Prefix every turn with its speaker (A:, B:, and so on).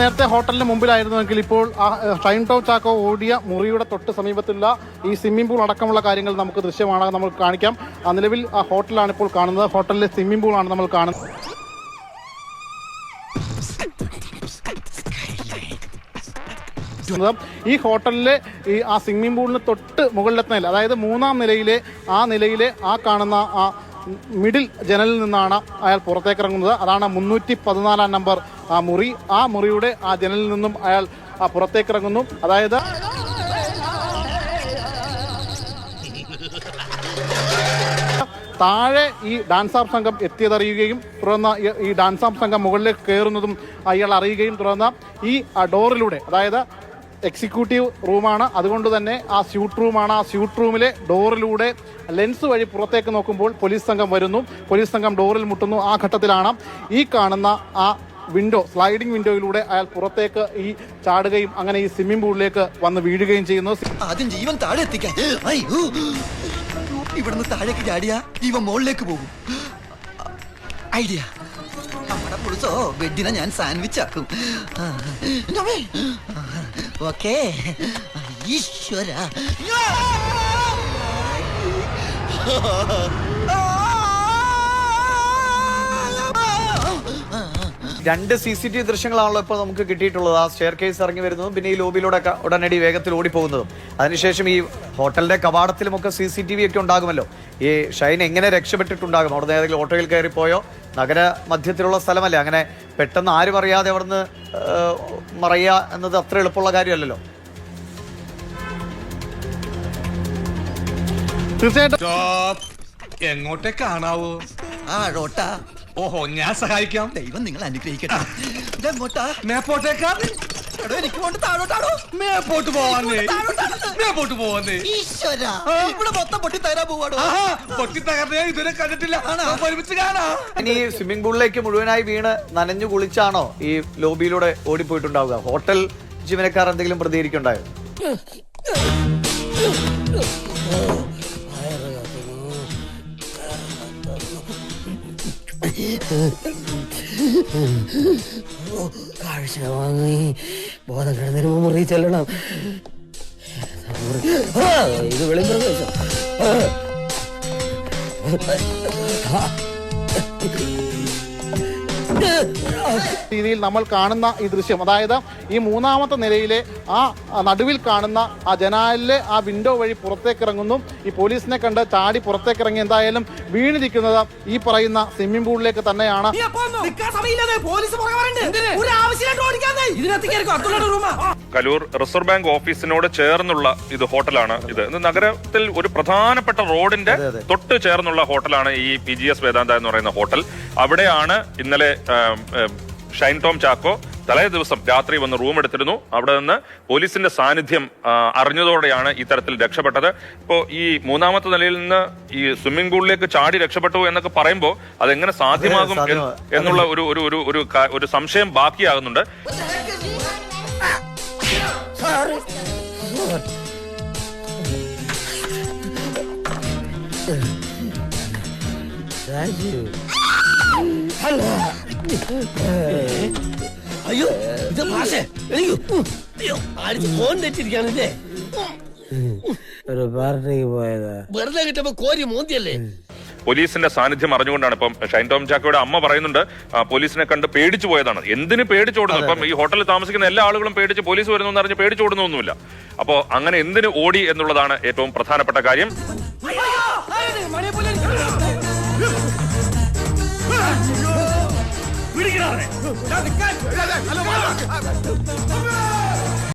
A: നേരത്തെ ഹോട്ടലിന് മുമ്പിലായിരുന്നുവെങ്കിൽ ഇപ്പോൾ ഷൈൻ ടൗൺ ചാക്കോ ഓടിയ മുറിയുടെ തൊട്ട് സമീപത്തുള്ള ഈ സ്വിമ്മിംഗ് പൂൾ അടക്കമുള്ള കാര്യങ്ങൾ നമുക്ക് ദൃശ്യമാണ് നമുക്ക് കാണിക്കാം. നിലവിൽ ആ ഹോട്ടലാണ് ഇപ്പോൾ കാണുന്നത്. ഹോട്ടലിലെ സ്വിമ്മിംഗ് പൂളാണ് നമ്മൾ കാണുന്നത്. ഈ ഹോട്ടലിലെ ഈ ആ സ്വിമ്മിംഗ് പൂളിന് തൊട്ട് മുകളിലെത്തുന്നതിൽ അതായത് മൂന്നാം നിലയിലെ ആ നിലയിലെ ആ കാണുന്ന ആ മിഡിൽ ജനലിൽ നിന്നാണ് അയാൾ പുറത്തേക്ക് ഇറങ്ങുന്നത് അതാണ് മുന്നൂറ്റി പതിനാലാം നമ്പർ ആ മുറി. ആ മുറിയുടെ ആ ജനലിൽ നിന്നും അയാൾ പുറത്തേക്ക് ഇറങ്ങുന്നു അതായത് താഴെ ഈ ഡാൻസ് ആപ്പ് സംഘം എത്തിയതറിയുകയും തുടർന്ന് ഈ- ഈ ഡാൻസ് ആപ്പ് സംഘം മുകളിലേക്ക് കയറുന്നതും അയാൾ അറിയുകയും തുടർന്ന് ഈ ഡോറിലൂടെ അതായത് എക്സിക്യൂട്ടീവ് റൂമാണ് അതുകൊണ്ട് തന്നെ ആ സ്യൂട്ട് റൂമാണ് ആ സ്യൂട്ട് റൂമിലെ ഡോറിലൂടെ ലെൻസ് വഴി പുറത്തേക്ക് നോക്കുമ്പോൾ പോലീസ് സംഘം വരുന്നു. പോലീസ് സംഘം ഡോറിൽ മുട്ടുന്നു. ആ ഘട്ടത്തിലാണ് ഈ കാണുന്ന ആ വിൻഡോ സ്ലൈഡിംഗ് വിൻഡോയിലൂടെ അയാൾ പുറത്തേക്ക് ഈ ചാടുകയും അങ്ങനെ ഈ സ്വിമ്മിംഗ് പൂളിലേക്ക് വന്ന് വീഴുകയും ചെയ്യുന്നു.
B: ആദ്യം ജീവൻ താഴെ എത്തിക്കാൻ. ഇവിടുന്ന് താഴേക്ക് ചാടിയ ജീവൻ മുകളിലേക്ക് പോകും. ഐഡിയ. നമ്മുടെ പുളിച്ചോ? ബെഡിനെ ഞാൻ സാൻഡ്വിച്ച് ആക്കും. ఓకే. ఈశ్వర.
C: രണ്ട് സി സി ടി വി ദൃശ്യങ്ങളാണല്ലോ ഇപ്പോൾ നമുക്ക് കിട്ടിയിട്ടുള്ളത്. ആ സ്റ്റെയർ കേസ് ഇറങ്ങി വരുന്നതും പിന്നെ ഈ ലോബിയിലൂടെ ഉടനടി വേഗത്തിൽ ഓടിപ്പോകുന്നതും. അതിനുശേഷം ഈ ഹോട്ടലിന്റെ കവാടത്തിലുമൊക്കെ സി സി ടി വി ഒക്കെ ഉണ്ടാകുമല്ലോ. ഈ ഷൈൻ എങ്ങനെ രക്ഷപ്പെട്ടിട്ടുണ്ടാകും? അവിടെ നിന്ന് ഏതെങ്കിലും ഓട്ടോയിൽ കയറിപ്പോയോ? നഗര മധ്യത്തിലുള്ള സ്ഥലമല്ലേ? അങ്ങനെ പെട്ടെന്ന് ആരും അറിയാതെ അവിടുന്ന് മറയുക എന്നത് അത്ര എളുപ്പമുള്ള കാര്യമല്ലല്ലോ.
A: തീർച്ചയായിട്ടും
D: എങ്ങോട്ടേക്കാണാവോ എങ്ങോട്ടേ കാണാവൂ
B: ആ റോട്ടാ
D: ഓഹോ ഞാൻ സഹായിക്കാം.
B: ദൈവം നിങ്ങൾ അനുഗ്രഹിക്കട്ടെ. എനിക്ക് കൊണ്ട് താഴോട്ടാണോ
D: മേപ്പോട്ട് പോവാന്നേ. മേപ്പോട്ട് പോവാന്നേ.
B: ഈശ്വര. ഇവിടെ മൊത്തം പൊട്ടി തരാൻ പോവാടോ.
D: ആഹാ പൊട്ടി തകർന്നേ ഇതുവരെ കണ്ടിട്ടില്ല. നമുക്ക് ഒരുമിച്ച് കാണാ.
C: ഇനി സ്വിമ്മിംഗ് പൂളിലേക്ക് മുഴുവനായി വീണ് നനഞ്ഞു കുളിച്ചാണോ ഈ ലോബിയിലൂടെ ഓടിപ്പോയിട്ടുണ്ടാവുക? ഹോട്ടൽ ജീവനക്കാർ എന്തെങ്കിലും പ്രതികരിക്കുണ്ടായോ
E: കാഴ്ച വാങ്ങി ബോധം കിടന്നതിന് മുറി. ചെല്ലണം ഇത് വെളിമ്പ്രദേശം
A: രീതിയിൽ നമ്മൾ കാണുന്ന ഈ ദൃശ്യം. അതായത് ഈ മൂന്നാമത്തെ നിലയിലെ ആ നടുവിൽ കാണുന്ന ആ ജനാലിലെ ആ വിൻഡോ വഴി പുറത്തേക്ക് ഇറങ്ങുന്നു ഈ പോലീസിനെ കണ്ട് ചാടി പുറത്തേക്ക് ഇറങ്ങി എന്തായാലും വീണിരിക്കുന്നത് ഈ പറയുന്ന സ്വിമ്മിംഗ് പൂളിലേക്ക് തന്നെയാണ്.
F: കലൂർ റിസർവ് ബാങ്ക് ഓഫീസിനോട് ചേർന്നുള്ള ഇത് ഹോട്ടലാണ് ഇത്. നഗരത്തിൽ ഒരു പ്രധാനപ്പെട്ട റോഡിന്റെ തൊട്ട് ചേർന്നുള്ള ഹോട്ടലാണ് ഈ പി ജി എസ് വേദാന്ത എന്ന് പറയുന്ന ഹോട്ടൽ. അവിടെയാണ് ഇന്നലെ ഷൈൻ ടോം ചാക്കോ തലേ ദിവസം രാത്രി വന്ന് റൂം എടുത്തിരുന്നു. അവിടെ നിന്ന് പോലീസിന്റെ സാന്നിധ്യം അറിഞ്ഞതോടെയാണ് ഇത്തരത്തിൽ രക്ഷപ്പെട്ടത്. ഇപ്പോ ഈ മൂന്നാമത്തെ നിലയിൽ നിന്ന് ഈ സ്വിമ്മിംഗ് പൂളിലേക്ക് ചാടി രക്ഷപ്പെട്ടു എന്നൊക്കെ പറയുമ്പോൾ അതെങ്ങനെ സാധ്യമാകും എന്നുള്ള ഒരു ഒരു ഒരു ഒരു ഒരു സംശയം ബാക്കിയാകുന്നുണ്ട്.
E: അയ്യോ ഇത് ഭാഷേ അയ്യോ അയ്യോ ആരും ഫോൺ തെറ്റിരിക്കാണല്ലേ ഒരു പാർട്ടിക്ക് പോയതാ വെറുതെ കിട്ടുമ്പോ കോരി മോന്തിയല്ലേ
F: പോലീസിന്റെ സാന്നിധ്യം അറിഞ്ഞുകൊണ്ടാണ് ഇപ്പം ഷൈൻ ടോം ചാക്കോയുടെ അമ്മ പറയുന്നുണ്ട് പോലീസിനെ കണ്ട് പേടിച്ചു പോയതാണ് എന്തിന് പേടിച്ചോടുന്നു ഇപ്പം ഈ ഹോട്ടലിൽ താമസിക്കുന്ന എല്ലാ ആളുകളും പേടിച്ച് പോലീസ് വരുന്നു എന്ന് അറിഞ്ഞ് പേടിച്ചോടുന്നൊന്നുമില്ല അപ്പോ അങ്ങനെ എന്തിന് ഓടി എന്നുള്ളതാണ് ഏറ്റവും പ്രധാനപ്പെട്ട കാര്യം
D: போறேன்